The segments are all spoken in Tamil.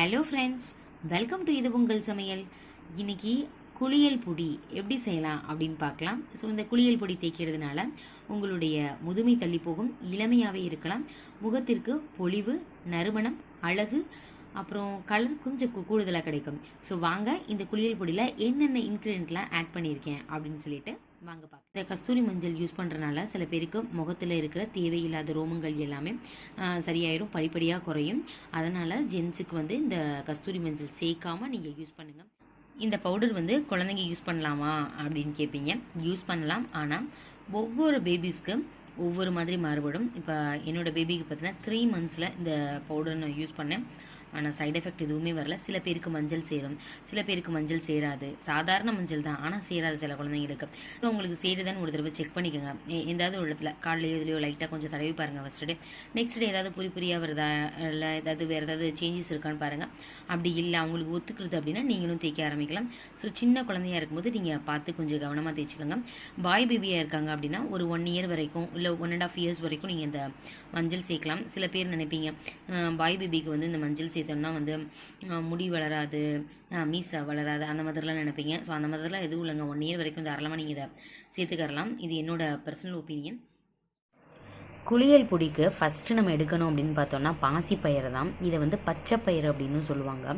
ஹலோ ஃப்ரெண்ட்ஸ் வெல்கம் டு இது உங்கள் சமையல். இன்னைக்கு குளியல் பொடி எப்படி செய்யலாம் அப்படின்னு பார்க்கலாம். ஸோ இந்த குளியல் பொடி தேய்க்கிறதுனால உங்களுடைய முதுமை தள்ளி போகும் இளமையாகவே இருக்கலாம். முகத்திற்கு பொலிவு நறுமணம் அழகு அப்புறம் கலர் கொஞ்சம் கூடுதலாக கிடைக்கும். ஸோ வாங்க இந்த குளியல் பொடியில் என்னென்ன இன்க்ரீடியன்ட்லாம் ஆட் பண்ணியிருக்கேன் அப்படின்னு சொல்லிட்டு வாங்க பார்க்கலாம் இந்த கஸ்தூரி மஞ்சள் யூஸ் பண்ணுறனால சில பேருக்கு முகத்தில் இருக்கிற தேவையில்லாத ரோமங்கள் எல்லாமே சரியாயிரும் படிப்படியாக குறையும். அதனால் ஜென்ஸுக்கு வந்து இந்த கஸ்தூரி மஞ்சள் சேர்க்காமல் நீங்கள் யூஸ் பண்ணுங்கள் இந்த பவுடர் வந்து குழந்தைங்க யூஸ் பண்ணலாமா அப்படின்னு கேட்பீங்க யூஸ் பண்ணலாம். ஆனால் ஒவ்வொரு பேபிஸ்க்கு ஒவ்வொரு மாதிரி மாறுபடும். இப்போ என்னோட பேபிக்கு பார்த்தீங்கன்னா த்ரீ மந்த்ஸில் இந்த பவுடர் நான் யூஸ் பண்ணேன். ஆனால் சைடு எஃபெக்ட் எதுவுமே வரல. சில பேருக்கு மஞ்சள் சேரும். சில பேருக்கு மஞ்சள் சேராது. சாதாரண மஞ்சள் தான். ஆனால் சேராது சில குழந்தைங்களுக்கு. ஸோ உங்களுக்கு சேருதான்னு ஒரு தடவை செக் பண்ணிக்கோங்க. எதாவது எந்தாவது ஒரு இடத்துல காலையிலையோ இதுலையோ லைட்டாக கொஞ்சம் தடவி பாருங்கள் ஃபஸ்ட்டு டே நெக்ஸ்ட் டே ஏதாவது புரி புரியாக வருதா? இல்லை ஏதாவது வேறு ஏதாவது சேஞ்சஸ் இருக்கான்னு பாருங்கள் அப்படி இல்லை அவங்களுக்கு ஒத்துக்கிறது அப்படின்னா நீங்களும் தேய்க்க ஆரம்பிக்கலாம். ஸோ சின்ன குழந்தையா இருக்கும்போது நீங்கள் பார்த்து கொஞ்சம் கவனமாக தேய்ச்சிக்கோங்க. பாய் பேபியாக இருக்காங்க அப்படின்னா ஒரு ஒன் இயர் வரைக்கும் இல்லை ஒன் அண்ட் ஆஃப் இயர்ஸ் வரைக்கும் நீங்கள் இந்த மஞ்சள் சேர்க்கலாம். சில பேர் நினைப்பீங்க பாய் பேபிக்கு வந்து இந்த மஞ்சள் செய்தோம்னா வந்து முடி வளராது மீசை வளராது அந்த மாதிரிலாம் நினைப்பீங்க. ஸோ அந்த மாதிரிலாம் எதுவும் இல்லைங்க. ஒன் இயர் வரைக்கும் தாராளமாக நீங்கள் இதை சேர்த்துக்கரலாம். இது என்னோட பர்சனல் ஒப்பீனியன் குளியல் பொடிக்கு ஃபஸ்ட்டு நம்ம எடுக்கணும் அப்படின்னு பார்த்தோம்னா பாசி பயிரை தான். இதை வந்து பச்சை பயிறு அப்படின்னு சொல்லுவாங்க.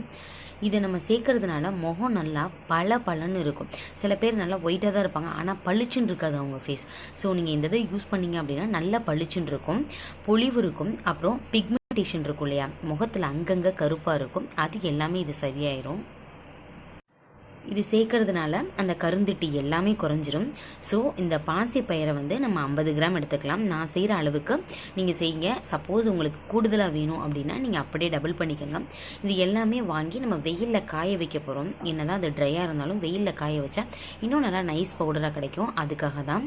இதை நம்ம சேர்க்கறதுனால முகம் நல்லா பல பலன்னு இருக்கும். சில பேர் நல்லா ஒயிட்டாக தான் இருப்பாங்க. ஆனால் பளிச்சுன்னு இருக்காது அவங்க ஃபேஸ் ஸோ நீங்கள் இந்த இதை யூஸ் பண்ணீங்க அப்படின்னா நல்லா பளிச்சுன்னு இருக்கும். பொலிவு இருக்கும். அப்புறம் பிக்மெண்டேஷன் இருக்கும் இல்லையா? முகத்தில் அங்கங்கே கருப்பாக இருக்கும். அது எல்லாமே இது சரியாயிரும். இது சேர்க்கறதுனால அந்த கருந்திட்டி எல்லாமே குறைஞ்சிரும். ஸோ இந்த பாசி பயிரை வந்து நம்ம ஐம்பது கிராம் எடுத்துக்கலாம். நான் செய்கிற அளவுக்கு நீங்கள் செய்யுங்க. சப்போஸ் உங்களுக்கு கூடுதலாக வேணும் அப்படின்னா நீங்கள் அப்படியே டபுள் பண்ணிக்கோங்க. இது எல்லாமே வாங்கி நம்ம வெயிலில் காய வைக்க போகிறோம் என்னதான் அது ட்ரையாக இருந்தாலும் வெயிலில் காய வச்சா இன்னும் நல்லா நைஸ் பவுடராக கிடைக்கும். அதுக்காக தான்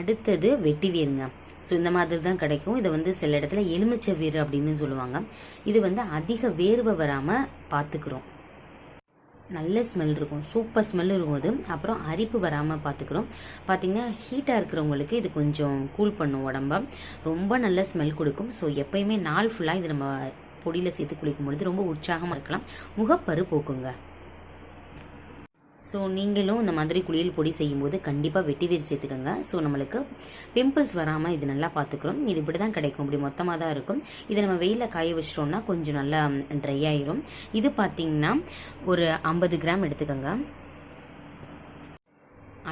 அடுத்தது வெட்டி வேருங்க. ஸோ இந்த மாதிரி தான் கிடைக்கும். இதை வந்து சில இடத்துல எலுமிச்சை வீர் அப்படின்னு சொல்லுவாங்க. இது வந்து அதிக வேர்வை வராமல் பார்த்துக்கிறோம். நல்ல ஸ்மெல் இருக்கும். சூப்பர் ஸ்மெல் இருக்கும் அது. அப்புறம் அரிப்பு வராமல் பார்த்துக்கிறோம். பார்த்தீங்கன்னா ஹீட்டாக இருக்கிறவங்களுக்கு இது கொஞ்சம் கூல் பண்ணும் உடம்ப. ரொம்ப நல்ல ஸ்மெல் கொடுக்கும். ஸோ எப்பயுமே நாள் ஃபுல்லாக இது நம்ம பொடியில் சேர்த்து குளிக்கும் பொழுது ரொம்ப உற்சாகமாக இருக்கலாம். முகப்பரு போக்குங்க. ஸோ நீங்களும் இந்த மாதிரி குளியல் பொடி செய்யும்போது கண்டிப்பாக வெட்டி வேர் சேர்த்துக்கோங்க. ஸோ நம்மளுக்கு பிம்பிள்ஸ் வராமல் இது நல்லா பார்த்துக்கிறோம் இது இப்படி தான் கிடைக்கும். இப்படி மொத்தமாக தான் இருக்கும். இதை நம்ம வெயிலில் காய வச்சிட்டோம்னா கொஞ்சம் நல்லா ட்ரை ஆயிரும். இது பார்த்தீங்கன்னா ஒரு ஐம்பது கிராம் எடுத்துக்கோங்க.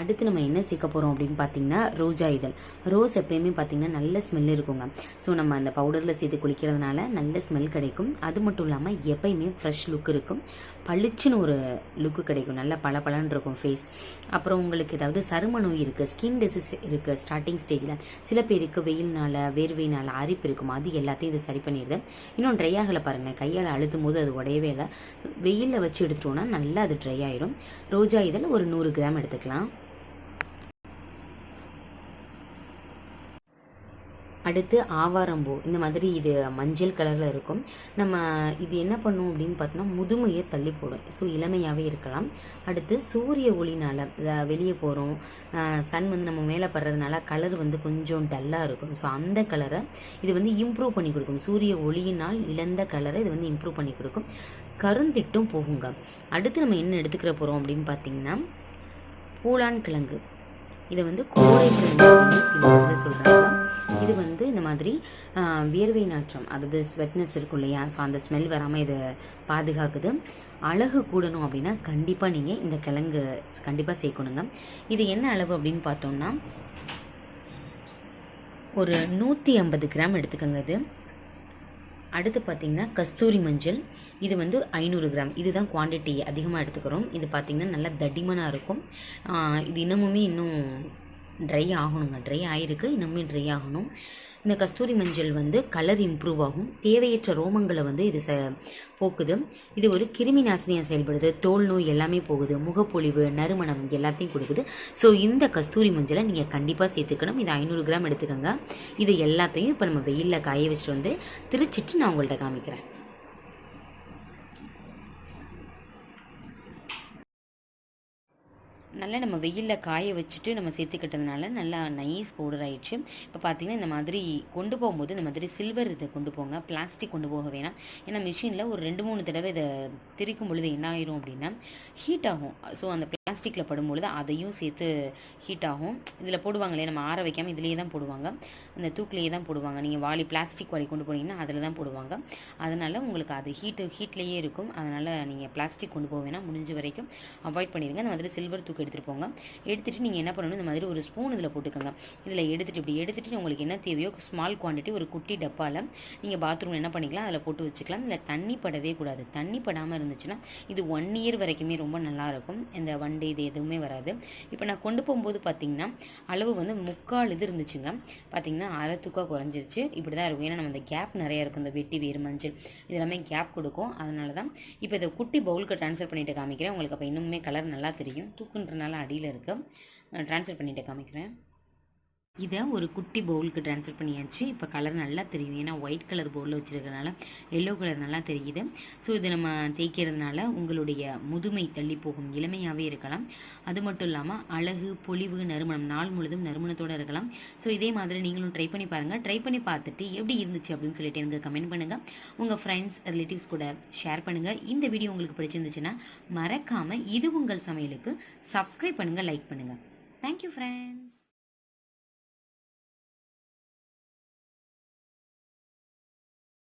அடுத்து நம்ம என்ன சேர்க்க போகிறோம் அப்படின்னு பார்த்தீங்கன்னா ரோஜா இதழ். ரோஸ் எப்பயுமே பார்த்தீங்கன்னா நல்ல ஸ்மெல் இருக்குங்க. ஸோ நம்ம அந்த பவுடரில் சேர்த்து குளிக்கிறதுனால நல்ல ஸ்மெல் கிடைக்கும். அது மட்டும் இல்லாமல் எப்பயுமே ஃப்ரெஷ் லுக் இருக்கும். பளிச்சுன்னு ஒரு லுக்கு கிடைக்கும். நல்ல பளபளன்னு இருக்கும் ஃபேஸ் அப்புறம் உங்களுக்கு ஏதாவது சரும நோய் இருக்குது ஸ்கின் டிசீஸ் இருக்குது ஸ்டார்டிங் ஸ்டேஜில் சில பேருக்கு வெயில்னால வேர்வையினால் அரிப்பு இருக்கும்? அது எல்லாத்தையும் இது சரி பண்ணிடுது. இன்னும் ட்ரை ஆகலை பாருங்கள் கையால் அழுத்தும் போது அது உடையவே இல்லை. வெயிலில் வச்சு எடுத்துட்டோம்னா நல்லா அது ட்ரை ஆயிரும். ரோஜா இதழ் ஒரு நூறு கிராம் எடுத்துக்கலாம். அடுத்து ஆவாரம்பூ. இந்த மாதிரி இது மஞ்சள் கலரில் இருக்கும். நம்ம இது என்ன பண்ணும் அப்படின்னு பார்த்தோம்னா முதுமையை தள்ளி போடும். ஸோ இளமையாகவே இருக்கலாம். அடுத்து சூரிய ஒளினால் வெளியே போகிறோம் சன் வந்து நம்ம மேலே படுறதுனால கலர் வந்து கொஞ்சம் டல்லாக இருக்கும். ஸோ அந்த கலரை இது வந்து இம்ப்ரூவ் பண்ணி கொடுக்கும். சூரிய ஒளியினால் இழந்த கலரை இது வந்து இம்ப்ரூவ் பண்ணி கொடுக்கும். கருந்திட்டும் போகுங்க. அடுத்து நம்ம என்ன எடுத்துக்கிற போகிறோம் அப்படின்னு பார்த்தீங்கன்னா பூலான் கிழங்கு. இதை வந்து கோரை கிழங்கு சொல்கிறாங்க இது வந்து இந்த மாதிரி வியர்வை நாற்றம் அதாவது ஸ்வெட்னஸ் இருக்கும் இல்லையா? ஸோ அந்த ஸ்மெல் வராமல் இதை பாதுகாக்குது. அழகு கூடணும் அப்படின்னா கண்டிப்பாக நீங்கள் இந்த கிழங்கு கண்டிப்பாக சேர்க்கணுங்க. இது என்ன அளவு அப்படின்னு பார்த்தோம்னா ஒரு நூற்றி ஐம்பது கிராம் எடுத்துக்கோங்க இது. அடுத்து பார்த்தீங்கன்னா கஸ்தூரி மஞ்சள். இது வந்து ஐநூறு கிராம். இதுதான் குவாண்டிட்டி அதிகமாக எடுத்துக்கிறோம். இது பார்த்தீங்கன்னா நல்லா தடிமனாக இருக்கும். இது இன்னமுமே இன்னும் ட்ரை ஆகணுங்க. ட்ரை ஆகிருக்கு இன்னுமே ட்ரை ஆகணும். இந்த கஸ்தூரி மஞ்சள் வந்து கலர் இம்ப்ரூவ் ஆகும். தேவையற்ற ரோமங்களை வந்து இது ச போக்குது. இது ஒரு கிருமி நாசினியாக செயல்படுது. தோல் நோய் எல்லாமே போகுது. முகப்பொழிவு நறுமணம் எல்லாத்தையும் கொடுக்குது. ஸோ இந்த கஸ்தூரி மஞ்சளை நீங்கள் கண்டிப்பாக சேர்த்துக்கணும். இது ஐநூறு கிராம் எடுத்துக்கோங்க. இது எல்லாத்தையும் இப்போ நம்ம வெயிலில் காய வச்சுட்டு வந்து திரிச்சிட்டு நான் உங்கள்கிட்ட காமிக்கிறேன். நல்லா நம்ம வெயிலில் காய வச்சுட்டு நம்ம சேர்த்துக்கிட்டதுனால நல்லா நைஸ் பவுடர் ஆயிடுச்சு. இப்போ பார்த்தீங்கன்னா இந்த மாதிரி கொண்டு போகும்போது இந்த மாதிரி சில்வர் இதை கொண்டு போங்க. பிளாஸ்டிக் கொண்டு போக வேணாம். ஏன்னா மிஷினில் ஒரு ரெண்டு மூணு தடவை இதை திரிக்கும் பொழுது என்ன ஆயிரும் அப்படின்னா ஹீட் ஆகும். ஸோ அந்த பிளாஸ்டிக்கில் படும்பொழுது அதையும் சேர்த்து ஹீட் ஆகும். இதில் போடுவாங்களே நம்ம ஆற வைக்காமல் இதிலேயே தான் போடுவாங்க. அந்த தூக்கிலேயே தான் போடுவாங்க. நீங்கள் வாளி பிளாஸ்டிக் வாளி கொண்டு போனீங்கன்னா அதில் தான் போடுவாங்க. அதனால் உங்களுக்கு அது ஹீட்டு ஹீட்லேயே இருக்கும். அதனால் நீங்கள் பிளாஸ்டிக் கொண்டு போக வேணாம். முடிஞ்ச வரைக்கும் அவாய்ட் பண்ணிடுங்க. அந்த மாதிரி சில்வர் தூக்கி எடுத்துகிட்டு போங்க. எடுத்துகிட்டு நீங்கள் என்ன பண்ணணும் இந்த மாதிரி ஒரு ஸ்பூன் இதில் போட்டுக்கோங்க. இதில் எடுத்துகிட்டு இப்படி எடுத்துகிட்டு உங்களுக்கு என்ன தேவையோ ஸ்மால் குவான்டிட்டி ஒரு குட்டி டப்பாவில் நீங்கள் பாத்ரூமில் என்ன பண்ணிக்கலாம் அதில் போட்டு வச்சுக்கலாம். இல்லை தண்ணி படவே கூடாது. தண்ணி படாமல் இருந்துச்சுன்னா இது ஒன் இயர் வரைக்குமே ரொம்ப நல்லாயிருக்கும் இந்த ஒன் இது எதுவுமே வராது. இப்போ நான் கொண்டு போகும்போது பார்த்தீங்கன்னா அளவு வந்து முக்கால் இது இருந்துச்சுங்க. பார்த்தீங்கன்னா அரை தூக்கா குறைஞ்சிருச்சு. இப்படி தான் இருக்கும். ஏன்னா நம்ம இந்த கேப் நிறையா இருக்கும். இந்த வெட்டி வேறு மஞ்சள் இது எல்லாமே கேப் கொடுக்கும். அதனால தான் இப்போ இதை குட்டி பவுலுக்கு ட்ரான்ஸ்ஃபர் பண்ணிட்டு காமிக்கிறேன். உங்களுக்கு அப்போ இன்னுமே கலர் நல்லா தெரியும். தூக்குன்றனால அடியில் இருக்கு. ட்ரான்ஸ்ஃபர் பண்ணிவிட்டு காமிக்கிறேன். இதை ஒரு குட்டி பவுலுக்கு ட்ரான்ஸ்ஃபர் பண்ணியாச்சு. இப்போ கலர் நல்லா தெரியும். ஏன்னா ஒயிட் கலர் பவுலில் வச்சுருக்கனால எல்லோ கலர் நல்லா தெரியுது. ஸோ இது நம்ம தேய்க்கிறதுனால உங்களுடைய முதுமை தள்ளி போகும் இளமையாகவே இருக்கலாம். அது மட்டும் இல்லாமல் அழகு பொலிவு நறுமணம் நாள் முழுதும் நறுமணத்தோடு இருக்கலாம். ஸோ இதே மாதிரி நீங்களும் ட்ரை பண்ணி பாருங்கள் ட்ரை பண்ணி பார்த்துட்டு எப்படி இருந்துச்சு அப்படின்னு சொல்லிட்டு எனக்கு கமெண்ட் பண்ணுங்கள் உங்கள் ஃப்ரெண்ட்ஸ் ரிலேட்டிவ்ஸ் கூட ஷேர் பண்ணுங்கள் இந்த வீடியோ உங்களுக்கு பிடிச்சிருந்துச்சுன்னா மறக்காமல் இது உங்கள் சமையலுக்கு சப்ஸ்கிரைப் பண்ணுங்கள் லைக் பண்ணுங்கள் தேங்க்யூ ஃப்ரெண்ட்ஸ்